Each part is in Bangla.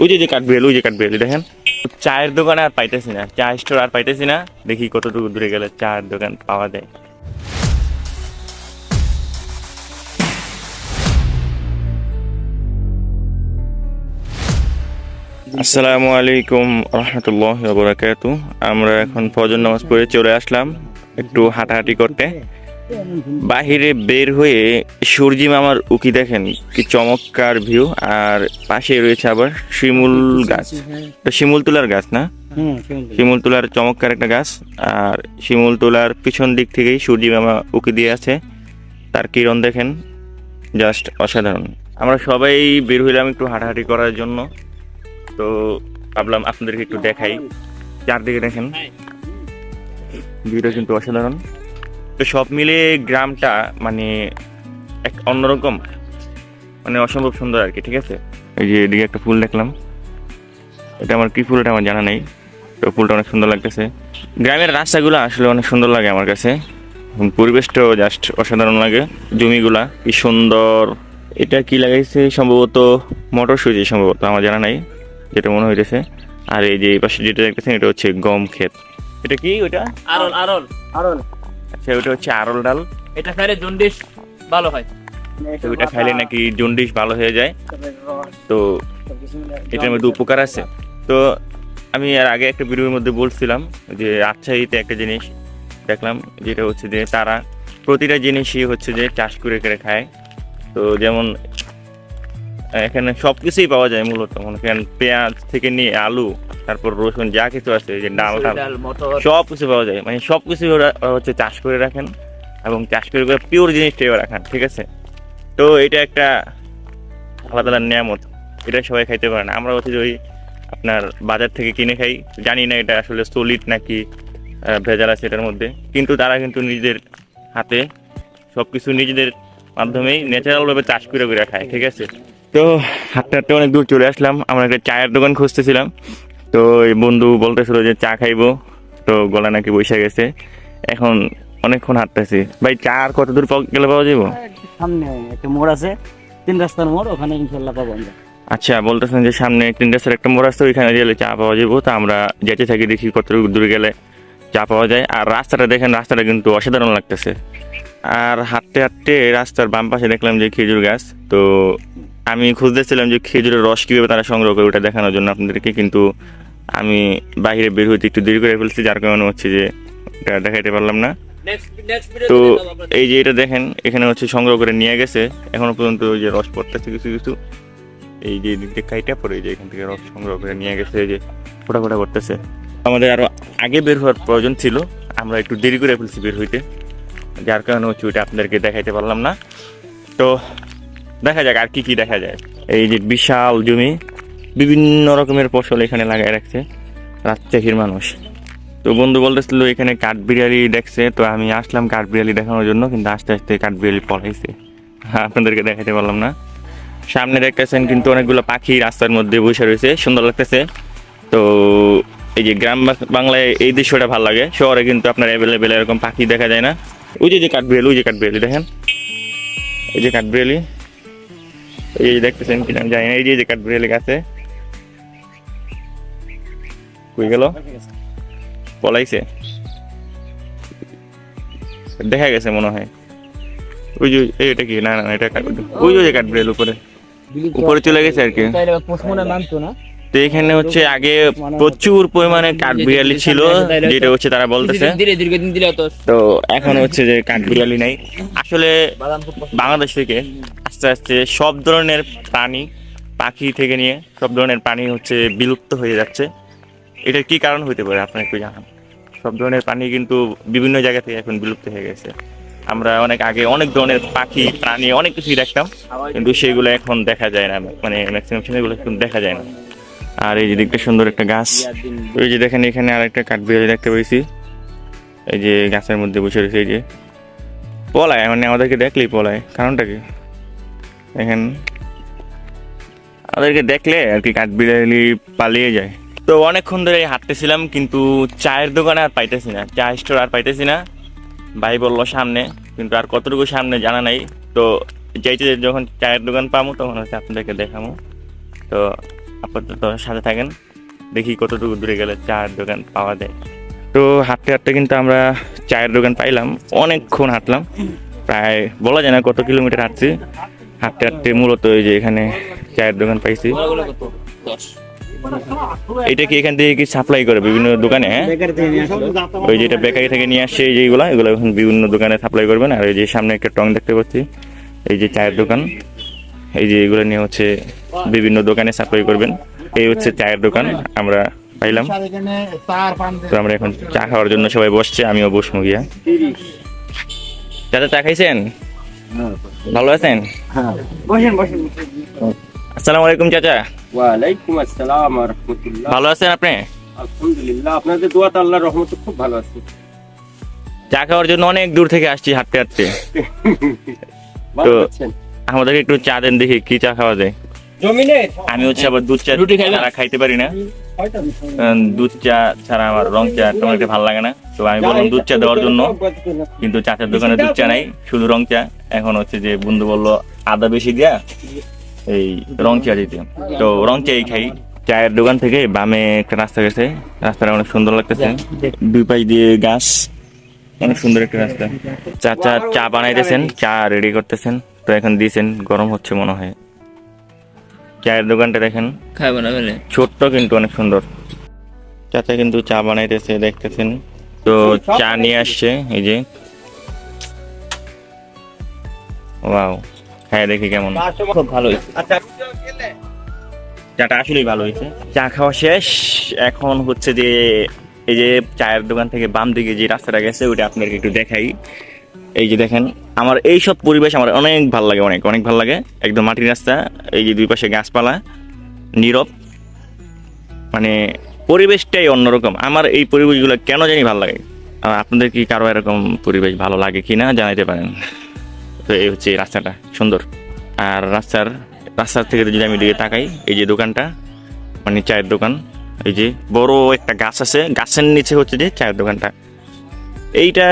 ওই যে যে কাঠবিড়ালি ওই যে কাঠবিড়ালি দেখেন? চায়ের দোকানে আর পাইতেছি না, চা স্টোর আর পাইতেছি না। দেখি কতটুকু দূরে গেলে চায়ের দোকান পাওয়া যায়। আসসালামু আলাইকুম রহমতুল্লাহ আমরা এখন ফজর নামাজ পড়ে চলে আসলাম একটু হাঁটাহাঁটি করতে। বাহিরে বের হয়ে সূর্যি মামার উকি দেখেন কি চমৎকার ভিউ আর পাশে রয়েছে আবার শিমুল গাছ। শিমুল তুলার গাছ না? শিমুল তুলার চমৎকার একটা গাছ আর শিমুল তুলার পিছন দিক থেকেই সূর্যি মামা উকি দিয়ে আছে। তার কিরণ দেখেন জাস্ট অসাধারণ। আমরা সবাই বের হইলাম একটু হাঁটাহাঁটি করার জন্য। তো ভাবলাম আপনাদেরকে একটু দেখাই। চারদিকে দেখেন ভিউটা কিন্তু অসাধারণ। তো সব মিলে গ্রামটা মানে এক অন্যরকম মানে অসম্ভব সুন্দর আর কি ঠিক আছে? এই যে এদিকে একটা ফুল দেখলাম। এটা আমার কী ফুল এটা আমার জানা নেই। তো ফুলটা অনেক সুন্দর লাগতেছে। গ্রামের রাস্তাগুলো আসলে অনেক সুন্দর লাগে আমার কাছে। পরিবেশটাও জাস্ট অসাধারণ লাগে। জমিগুলা কি সুন্দর। এটা কি লাগাইছে? সম্ভবত মটরশুঁটি সম্ভবত আমার জানা নাই যেটা মনে হইতেছে। আর এই যে এই পাশে যেটা দেখতেছেন এটা হচ্ছে গম ক্ষেত। এটা কি ওটা আরল আরল আরল আচ্ছা ওটা হচ্ছে আরল ডাল। এটা খাইলে জন্ডিস ভালো হয়। তো ওটা খাইলে নাকি জন্ডিস ভালো হয়ে যায়। তো এটার মধ্যে উপকার আছে। তো আমি আর আগে একটা ভিডিওর মধ্যে বলছিলাম যে রাজশাহীতে একটা জিনিস দেখলাম যেটা হচ্ছে যে তারা প্রতিটা জিনিসই হচ্ছে যে চাষ করে করে খায়। তো যেমন এখানে সব কিছুই পাওয়া যায় মূলত। মনে করেন পেঁয়াজ থেকে নিয়ে আলু তারপর রসুন যা কিছু আছে যে ডাল টাল ডাল সব কিছু পাওয়া যায়। মানে সব কিছু ওরা হচ্ছে চাষ করে রাখেন এবং চাষ করে করে পিওর জিনিসটাই ওরা রাখেন ঠিক আছে? তো এটা একটা আলাদা আলাদা নিয়ামত। এটা সবাই খাইতে পারে না। আমরা হচ্ছে ওই আপনার বাজার থেকে কিনে খাই। জানি না এটা আসলে সলিড নাকি ভেজাল আছে এটার মধ্যে। কিন্তু তারা কিন্তু নিজেদের হাতে সব কিছু নিজেদের মাধ্যমেই ন্যাচারালভাবে চাষ করে করে খায় ঠিক আছে? তো হাঁটতে হাঁটতে অনেক দূর চলে আসলাম। আমরা একটা চায়ের দোকান খুঁজতেছিলাম। তো এই বন্ধু বলতেছিল যে চা খাইবো। তো গলা নাকি বসে গেছে। এখন অনেকক্ষণ হাঁটতেছি। ভাই চা আর কত দূর গেলে পাওয়া যাব সামনে একটা মোড় আছে। তিন রাস্তার মোড় ওখানে ইনশাল্লাহ পাবো আমরা। আচ্টা বলতেছেন যে সামনে তিন রাস্তার একটা মোড় আছে ওইখানে গেলে চা পাওয়া যাব তো আমরা যেতে থাকি দেখি কত দূর গেলে চা পাওয়া যায়। আর রাস্তাটা দেখেন রাস্তাটা কিন্তু অসাধারণ লাগতেছে। আর হাঁটতে হাঁটতে রাস্তার বাম পাশে দেখলাম যে খেজুর গাছ। তো আমি খুঁজতেছিলাম যে খেজুরের রস কীভাবে তারা সংগ্রহ করে ওটা দেখানোর জন্য আপনাদেরকে কিন্তু আমি বাইরে বের হইতে একটু দেরি করে ফেলছি যার কারণে হচ্ছে যে এটা দেখাইতে পারলাম না। তো এই যে এটা দেখেন এখানে হচ্ছে সংগ্রহ করে নিয়ে গেছে। এখনও পর্যন্ত ওই যে রস পড়তেছে কিছু কিছু। এই যে এদিক দিয়ে কাইটা পড়ে এই যে এখান থেকে রস সংগ্রহ করে নিয়ে গেছে এই যে ফোটা ফোটা করতেছে। আমাদের আরও আগে বের হওয়ার প্রয়োজন ছিল আমরা একটু দেরি করে ফেলছি বের হইতে। যার কারণে হচ্ছে ওইটা আপনাদেরকে দেখাইতে পারলাম না। তো দেখা যাক আর কি কি দেখা যায়। এই যে বিশাল জমি, বিভিন্ন রকমের ফসল এখানে লাগাই রাখছে, রাজশাহীর মানুষ। তো বন্ধু বলতেছিল, এখানে কাঠবিড়ালি দেখছে, তো আমি আসলাম কাঠবিড়ালি দেখানোর জন্য, কিন্তু আস্তে আস্তে কাঠবিড়ালি পলাইছে আপনাদেরকে দেখাতে পারলাম না। সামনে দেখতেছেন কিন্তু অনেকগুলো পাখি রাস্তার মধ্যে বসে রয়েছে, সুন্দর লাগতেছে। তো এই যে গ্রাম বাংলায় এই দৃশ্যটা ভালো লাগে। শহরে কিন্তু আপনার অ্যাভেলেবেল এরকম পাখি দেখা যায় না। ওই যে যে কাঠবিড়ালি ওই যে কাঠবিড়ালি দেখেন। এই যে কাঠবিড়ালি এই দেখতেছেন কিনা আমি জানি না, এই যে কাঠবিড়ালি গাছে কই গেল? পলাইছে। দেখা গেছে মনে হয়। ওই যে এটা কি? না না এটা ওই যে কাঠবিড়াল উপরে। উপরে চলে গেছে আর কি। তো এখানে হচ্ছে আগে প্রচুর পরিমাণে কাঠবিড়ালি ছিল, যেটা হচ্ছে তারা বলতেছে। তো এখন হচ্ছে যে কাঠবিড়ালি নাই। আসলে। বাংলাদেশ থেকে আস্তে আস্তে সব ধরনের প্রাণী পাখি থেকে নিয়ে সব ধরনের প্রাণী হচ্ছে বিলুপ্ত হয়ে যাচ্ছে। এটার কি কারণ হতে পারে? আপনার একটু জানান। সব ধরনের প্রাণী কিন্তু বিভিন্ন জায়গা থেকে এখন বিলুপ্ত হয়ে গেছে। আমরা অনেক আগে অনেক ধরনের পাখি, প্রাণী অনেক কিছুই দেখতাম, কিন্তু সেগুলো এখন দেখা যায় না। মানে ম্যাক্সিমাম সেগুলো এখন দেখা যায় না। আর এই যে দিকটা সুন্দর একটা গাছ। ওই যে দেখেন, এখানে আরেকটা কাঠবিড়ালি দেখতে পেয়েছি এই যে গাছের মধ্যে বসে রয়েছে, এই যে। পলায় মানে আমাদেরকে দেখলেই পলায়। কারণটা কি? দেখেন। আমাদেরকে দেখলে আর কি কাঠবিড়ালি পালিয়ে যায়। তো অনেকক্ষণ ধরে হাঁটতেছিলাম, কিন্তু চায়ের দোকানে আর পাইতেছি না, চা স্টোর আর পাইতেছি না। ভাই বলল সামনে, কিন্তু আর কতটুকু সামনে জানা নাই। তো যাইতে যখন চায়ের দোকান পাবো, তখন হচ্ছে আপনাদেরকে দেখাবো। তো আপাতত সাথে থাকেন, দেখি কতটুকু দূরে গেলে চায়ের দোকান পাওয়া যায়। তো হাঁটতে হাঁটতে কিন্তু আমরা চায়ের দোকান পাইলাম, অনেকক্ষণ হাঁটলাম। প্রায় বলা যায় না কত কিলোমিটার হাঁটছি। হাঁটতে হাঁটতে মূলত ওই যে এখানে চায়ের দোকান পাইছি। এটা কি এখান থেকে কি সাপ্লাই করে বিভিন্ন দোকানে হ্যাঁ? ওই যেটা বেকারি থেকে নিয়ে আসছে এই যেগুলো, এগুলো এখন বিভিন্ন দোকানে সাপ্লাই করবেন। আর এই যে সামনে একটা টং দেখতে পাচ্ছি, এই যে চায়ের দোকান। এই যে এগুলো নিয়ে হচ্ছে বিভিন্ন দোকানে সাপ্লাই করবেন। এই হচ্ছে চায়ের দোকান, আমরা পাইলাম। তো আমরা এখন চা খাওয়ার জন্য সবাই বসছে, আমিও বসবো গিয়া। চাচা চা খাইছেন? ভালো আছেন? হ্যাঁ আসসালামু আলাইকুম চাচা। ওয়ালাইকুম আসসালাম রহমতুল্লাহ। ভালো আছেন আপনি? আলহামদুলিল্লাহ আপনাদের দোয়াতে আল্লাহর রহমতে খুব ভালো আছি। চা খাওয়ার জন্য অনেক দূর থেকে আসছি হাঁটতে হাঁটতে। তো- আছেন? আমাদেরকে একটু চা দেন দেখি কি চা খাওয়া যায়। জমিনে আমি হচ্ছে আবার দুধ চা ছাড়া খাইতে পারি না। দুধ চা ছাড়া আমার রং চা তেমন একটা ভালো লাগে না। তো আমি বললাম দুধ চা দেওয়ার জন্য, কিন্তু চাচার দোকানে দুধ চা নাই, শুধু রং চা। এখন হচ্ছে যে বন্ধু বলল আদা বেশি দিয়া এই রং চা দিতে। তো রং চাই খাই। চায়ের দোকান থেকে বামে একটা রাস্তা গেছে। রাস্তাটা অনেক সুন্দর লাগতেছে। দুই পাশ দিয়ে গাছ। অনেক সুন্দর একটা রাস্তা। চাচা চা বানাইতেছেন, চা রেডি করতেছেন। তো এখন দিয়েছেন, গরম হচ্ছে মনে হয়। চায়ের দোকানটা দেখেন। খাব না বলে ছোট্ট কিন্তু অনেক সুন্দর। চাচা কিন্তু চা বানাইতেছে দেখতেছেন। তো চা নিয়ে আসছে এই যে। ওয়াও হ্যাঁ দেখি কেমন। খুব ভালো চাটা আসলেই ভালো হয়েছে। চা খাওয়া শেষ। এখন হচ্ছে যে এই যে চায়ের দোকান থেকে বাম দিকে যে রাস্তাটা গেছে ওইটা আপনাদেরকে একটু দেখাই। এই যে দেখেন, আমার এই সব পরিবেশ আমার অনেক ভালো লাগে, অনেক অনেক ভালো লাগে। একদম মাটির রাস্তা, এই যে দুই পাশে গাছপালা, নীরব। মানে পরিবেশটাই অন্যরকম। আমার এই পরিবেশগুলো কেন জানি ভালো লাগে? আর আপনাদের কি কারও এরকম পরিবেশ ভালো লাগে কি না জানাইতে পারেন। তো এই হচ্ছে রাস্তাটা, সুন্দর। আর রাস্তার রাস্তার থেকে যদি আমি দিকে তাকাই, এই যে দোকানটা মানে চায়ের দোকান, এই যে বড় একটা গাছ আছে, গাছের নিচে হচ্ছে যে চায়ের দোকানটা। এইটা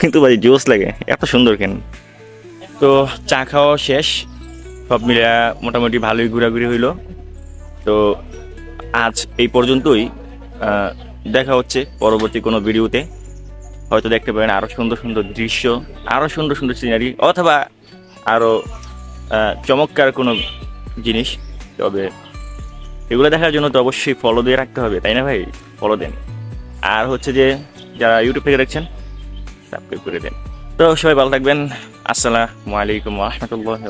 কিন্তু ভাই জোস লাগে, এত সুন্দর কেন? তো চা খাওয়া শেষ, সব মিলে মোটামুটি ভালোই ঘোরাঘুরি হইল। তো আজ এই পর্যন্তই দেখা হচ্ছে পরবর্তী কোনো ভিডিওতে। হয়তো দেখতে পারেন আরও সুন্দর সুন্দর দৃশ্য আরও সুন্দর সুন্দর সিনারি অথবা আরও চমৎকার কোনো জিনিস। তবে এগুলো দেখার জন্য তো অবশ্যই ফলো দিয়ে রাখতে হবে, তাই না ভাই? ফলো দেন। আর হচ্ছে যে, যারা ইউটিউব থেকে দেখছেন সাবস্ক্রাইব করে দেন। তো সবাই ভালো থাকবেন। আসসালামু আলাইকুম রহমতুল্লাহ